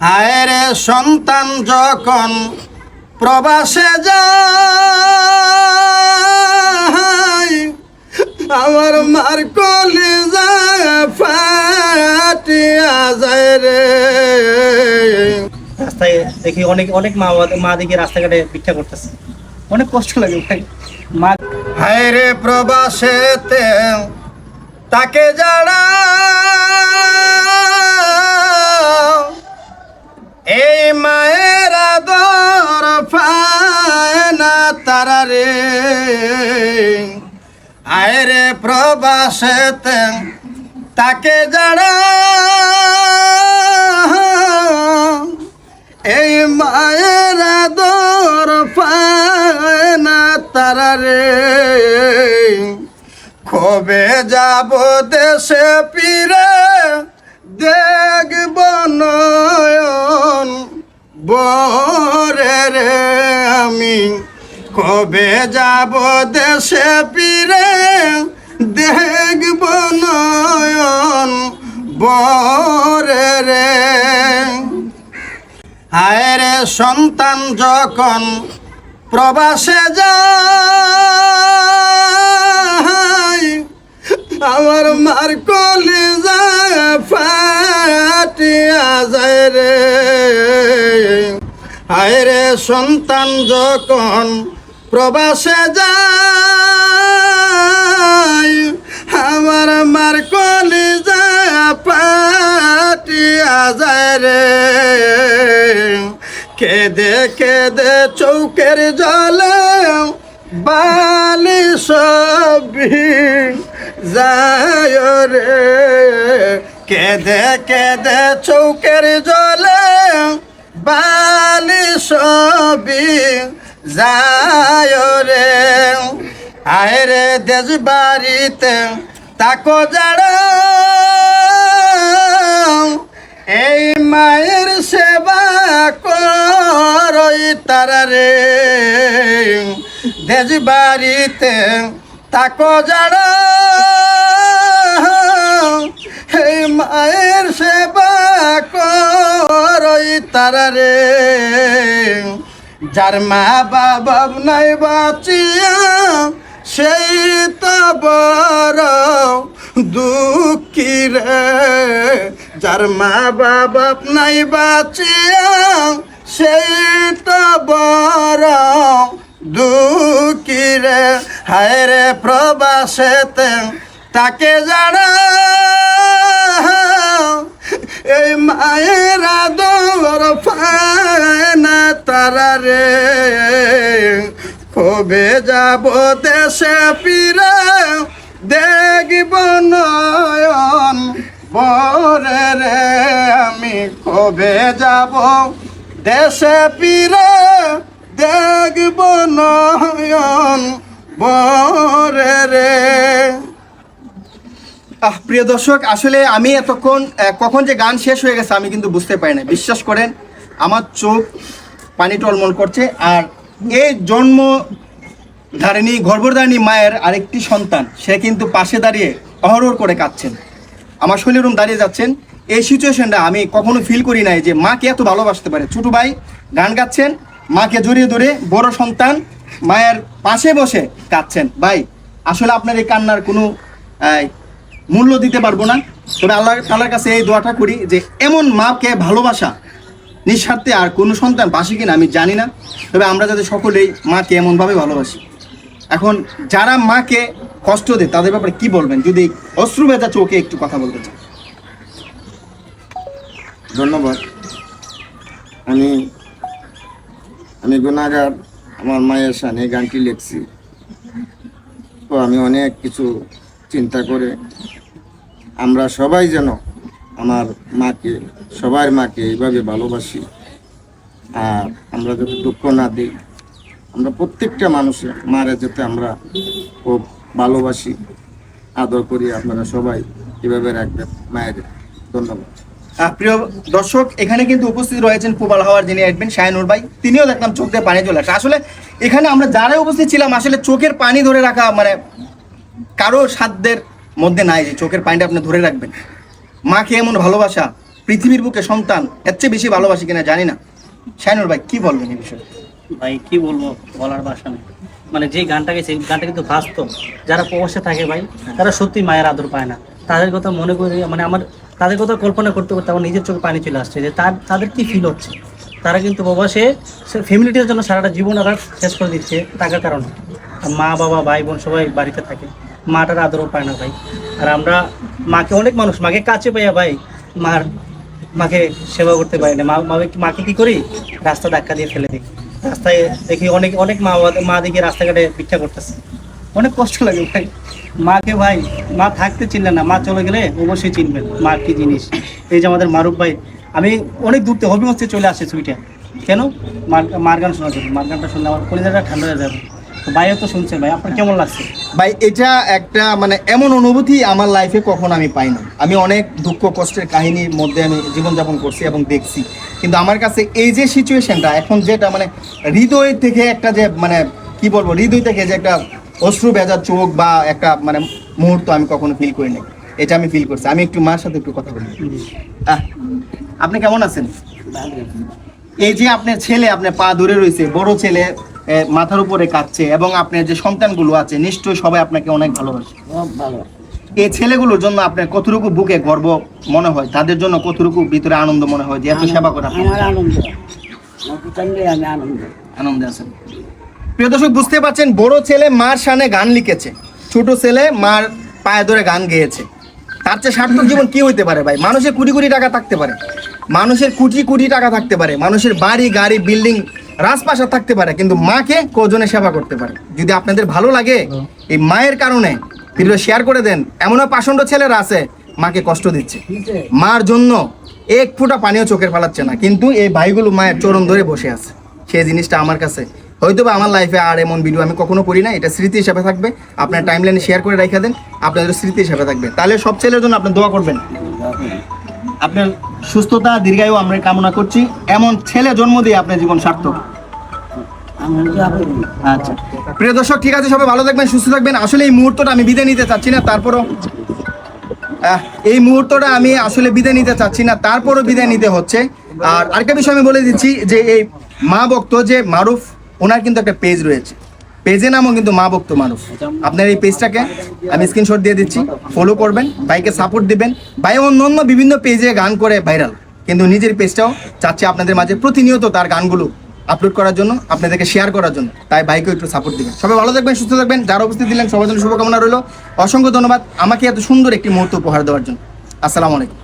হায় রে সন্তান যখন প্রবাসে যায় আমার মার কলি ফাটিয়া যায় রে। রাস্তায় দেখি অনেক অনেক মা মা দেখি রাস্তাঘাটে ভিক্ষা করতেছে। অনেক কষ্ট লাগে ভাই। মা হায় রে প্রবাসেতে তাকে যারা আদর পায় না তারা রে। আয় রে প্রবাসেতে তাকে যারা এই মায়ের আদর পায় না তারা রে। কবে যাব দেশে পিরে দেখব নয়ন রে আমি কবে যাব দেশে পিরে দেখব নয়ন বরে রে। হায় রে সন্তান, যখন প্রবাসে যায়, আমার মার কলি ফাটিয়া যায় রে। হায় রে সন্তান যখন প্রবাসে যায়, আমার মার কলি যা পাটিয়া যায় রে। কেদে কেদে চৌকের জলে বালি সবি যায় রে। কেদে কেদে চৌকের জলে বালি সবি যায় রে। আয় রে দেশ বাড়িতে তাকো যারা এই মায়ের সেবা করই তারা রে। দেশ বাড়িতে তাকো যারা এই মায়ের সেবা করই তারা রে। যার মা বাবা নাই বাঁচিয়া, সেই তো বড় দুঃখী রে। যার মা বাবা নাই বাঁচিয়া, সেই তো বড় দুঃখী রে। হায় রে প্রবাসেতে তাকে যারা এই মায়ের আদর কবে যাব দেশে ফিরে? দেখব নয়ন বরে রে। আমি কবে যাব দেশে ফিরে? দেখব নয়ন বরে রে। আহ, প্রিয় দর্শক, আসলে আমি এতক্ষণ কখন যে গান শেষ হয়ে গেছে আমি কিন্তু বুঝতে পারি না। বিশ্বাস করেন, আমার চোখ পানি টলমল করছে। আর এই জন্ম ধারিণী গর্ভধারিণী মায়ের আরেকটি সন্তান। সে কিন্তু পাশে দাঁড়িয়ে অহরহর করে কাঁদছেন। আমার শরীরম দাঁড়িয়ে যাচ্ছেন। এই সিচুয়েশনটা আমি কখনো ফিল করি নাই যে মাকে এত ভালোবাসতে পারে। ছোটো ভাই গান গাচ্ছেন, মাকে জড়িয়ে ধরে বড় সন্তান মায়ের পাশে বসে কাঁদছেন। ভাই, আসলে আপনার এই কান্নার কোনো মূল্য দিতে পারব না। তবে আল্লাহ তালার কাছে এই দোয়াটা করি যে এমন মাকে ভালোবাসা নিঃস্বার্থে আর কোনো সন্তান বাসি কিনা আমি জানি না। তবে আমরা যাতে সকলেই মাকে এমনভাবে ভালোবাসি। এখন যারা মাকে কষ্ট দেয়, তাদের ব্যাপারে কি বলবেন? যদি অশ্রু ভেজা চোখে একটু কথা বলতে চান। ধন্যবাদ। আমি আমি গুণাগার, আমার মায়ের সানে গানটি লিখছি। তো আমি অনেক কিছু চিন্তা করে আমরা সবাই যেন আমার মাকে, সবার মাকে এইভাবে ভালোবাসি। আর আমরা যাতে দুঃখ না দিই আমরা প্রত্যেকটা মানুষের মারা যেতে আমরা খুব ভালোবাসি, আদর করি। আপনারা সবাই এভাবে রাখবেন। মায়ের ধন্যবাদ। প্রিয় দর্শক, এখানে কিন্তু উপস্থিত রয়েছেন পুবাল হাওয়ার যিনি অ্যাডমিন শাহিনুর ভাই, তিনিও দেখলাম চোখ দিয়ে পানি চলে আসে। আসলে এখানে আমরা যারাই উপস্থিত ছিলাম, আসলে চোখের পানি ধরে রাখা মানে কারও সাধ্যের মধ্যে নাই যে চোখের পানিটা আপনি ধরে রাখবেন। মাকে এমন ভালোবাসা, পৃথিবীর বুকে সন্তান, এর চেয়ে বেশি ভালোবাসি কিনা জানি না। শাইনুর ভাই, কি বলবেন এই বিষয়ে? ভাই, কি বলব, বলার ভাষা নেই। মানে যে গানটা গেছে গানটা কিন্তু বাস্তব। যারা প্রবাসে থাকে ভাই, তারা সত্যি মায়ের আদর পায় না। তাদের কথা মনে করে মানে আমার, তাদের কথা কল্পনা করতে করতে আমার নিজের চোখে পানি চলে আসছে যে তার, তাদের কি ফিল হচ্ছে? তারা কিন্তু প্রবাসে ফ্যামিলিটির জন্য সারাটা জীবন ওরা শেষ করে দিচ্ছে টাকার কারণে। মা, বাবা, ভাই, বোন সবাই বাড়িতে থাকে। মাটার আদরও পায় না ভাই। আর আমরা মাকে, অনেক মানুষ মাকে কাছে পাইয়া ভাই, মার, মাকে সেবা করতে পারি না। মা মাকে কি করি? রাস্তা ধাক্কা দিয়ে ফেলে দিই। রাস্তায় দেখি অনেক অনেক মা মা দেখি রাস্তাঘাটে ভিক্ষা করতেছে। অনেক কষ্ট লাগে ভাই। মাকে ভাই, মা থাকতে চিনলেন না, মা চলে গেলে অবশ্যই চিনবেন মা কি জিনিস। এই যে আমাদের মারুফ ভাই, আমি অনেক দূর থেকে, হবিগঞ্জ চলে আসে সুইটা কেন? মার মার গান জন্য। মার গানটা শুনলে আমার কলিজাটা ঠান্ডা হয়ে যাবে। ভাইও তো শুনছে ভাই আপনার কেমন লাগছে? ভাই এটা একটা মানে এমন অনুভূতি আমার লাইফে কখনো আমি পাই না আমি অনেক দুঃখ কষ্টের কাহিনীর মধ্যে আমি জীবনযাপন করছি এবং দেখছি। কিন্তু আমার কাছে এই যে সিচুয়েশনটা এখন যেটা মানে হৃদয় থেকে একটা যে মানে কি বলব হৃদয় থেকে যে একটা অশ্রু ভেজা চোখ বা একটা মানে মুহূর্ত আমি কখনো ফিল করি নাই এটা আমি ফিল করছি। আমি একটু মার সাথে একটু কথা বলি। আপনি কেমন আছেন? এই যে আপনার ছেলে আপনার পা ধরে রয়েছে বড় ছেলে মাথার উপরে কাঁদছে এবং আপনার যে সন্তানগুলো আছে নিশ্চয়ই সবাই আপনাকে অনেক ভালোবাসে। এই ছেলেগুলোর জন্য আপনার কতটুকু বুকে গর্ব মনে হয়? তাদের জন্য কতটুকু ভিতরে আনন্দ মনে হয় যে এত সেবা করে আনন্দ। আছেন। প্রিয় দর্শক বুঝতে পারছেন বড় ছেলে মার শানে গান লিখেছে। ছোট ছেলে মার পায়ে ধরে গান গেয়েছে। তার চেয়ে সার্থক জীবন কি হইতে পারে ভাই? মানুষের কোটি কোটি টাকা থাকতে পারে। মানুষের কোটি কোটি টাকা থাকতে পারে। মানুষের বাড়ি গাড়ি বিল্ডিং রাজপ্রাসাদ থাকতে পারে, কিন্তু মাকে কজনে সেবা করতে পারে? যদি আপনাদের ভালো লাগে, এই মায়ের কারণে ভিডিও শেয়ার করে দেন। এমনও পাষণ্ড ছেলেরা আছে, মাকে কষ্ট দিচ্ছে। মার জন্য এক ফুটা পানিও চোখের ফালাচ্ছে না, কিন্তু এই ভাইগুলো মায়ের চরণ ধরে বসে আছে। সেই জিনিসটা আমার কাছে। হয়তো বা আমার লাইফে আর এমন ভিডিও আমি কখনো করি না, এটা স্মৃতি হিসাবে থাকবে। আপনার টাইম লাইনে শেয়ার করে রেখে দেন আপনাদের স্মৃতি হিসাবে থাকবে। তাহলে সব ছেলের জন্য আপনি দোয়া করবেন। আপনার সুস্থতা, দীর্ঘায়ু আমরা কামনা করছি। এমন ছেলে জন্ম দিয়ে আপনার জীবন সার্থক। আচ্ছা। প্রিয় দর্শক, ঠিক আছে, সবাই ভালো থাকবেন, সুস্থ থাকবেন। আসলে এই মুহূর্তটা আমি বিদায় নিতে চাচ্ছি না, তারপরও এই মুহূর্তটা আমি আসলে বিদায় নিতে চাচ্ছি না, তারপরও বিদায় নিতে হচ্ছে। আর আরেকটা বিষয় আমি বলে দিচ্ছি যে এই মা ভক্ত যে মারুফ, ওনার কিন্তু একটা পেজ রয়েছে। পেজে নামও কিন্তু মা ভক্ত মানুষ। আপনার এই পেজটাকে আমি স্ক্রিনশট দিয়ে দিচ্ছি ফলো করবেন, ভাইকে সাপোর্ট দিবেন, ভাই অন্য অন্য বিভিন্ন পেজে গান করে ভাইরাল কিন্তু নিজের পেজটাও চাচ্ছে আপনাদের মাঝে প্রতিনিয়ত তার গানগুলো আপলোড করার জন্য, আপনাদেরকে শেয়ার করার জন্য। তাই বাইকেও একটু সাপোর্ট দিবেন। সবাই ভালো থাকবেন, সুস্থ থাকবেন। যারা উপস্থিত দিলেন, সবার জন্য শুভকামনা রইল। অসংখ্য ধন্যবাদ। আমাকে এত সুন্দর একটি মুহূর্ত উপহার দেওয়ার জন্য। আসসালামু আলাইকুম।